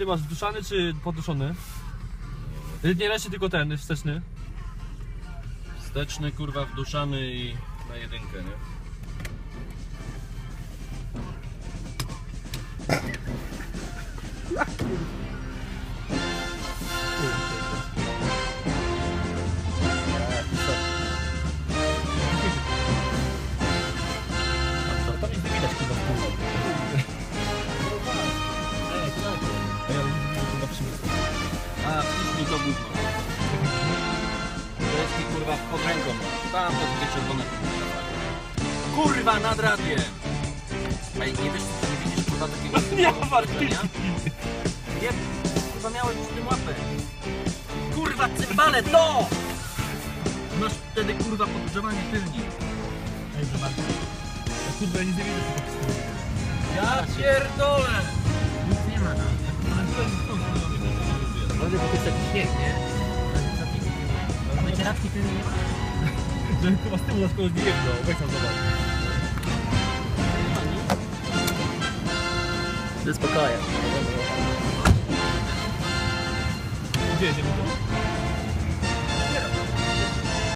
Ty masz wduszany czy poduszony? Nie leci tylko ten, wsteczny. Wsteczny, kurwa, wduszany i na jedynkę, nie? gówno. Mi, kurwa, pod ręką. Tam to dwie czerwone. Kurwa, nad radiem! Ej, nie wiesz, nie widzisz, kurwa, takiego Nie, Martin. Nie, kurwa, miałeś w tym łapę. Kurwa, cymbale, to! Masz wtedy, kurwa, podgrzewanie tylni. Ej. Ja Kurde, ja nic nie widzę. Ja pierdolę! Nic nie ma tam. Ale to jest. Może bo to jest taki śnieg, nie? A wycieraczki ty nie ma? Że chyba z tyłu nas kogoś nie jedno. Weź tam zobacz. Ze spokojem. Gdzie jedziemy tu?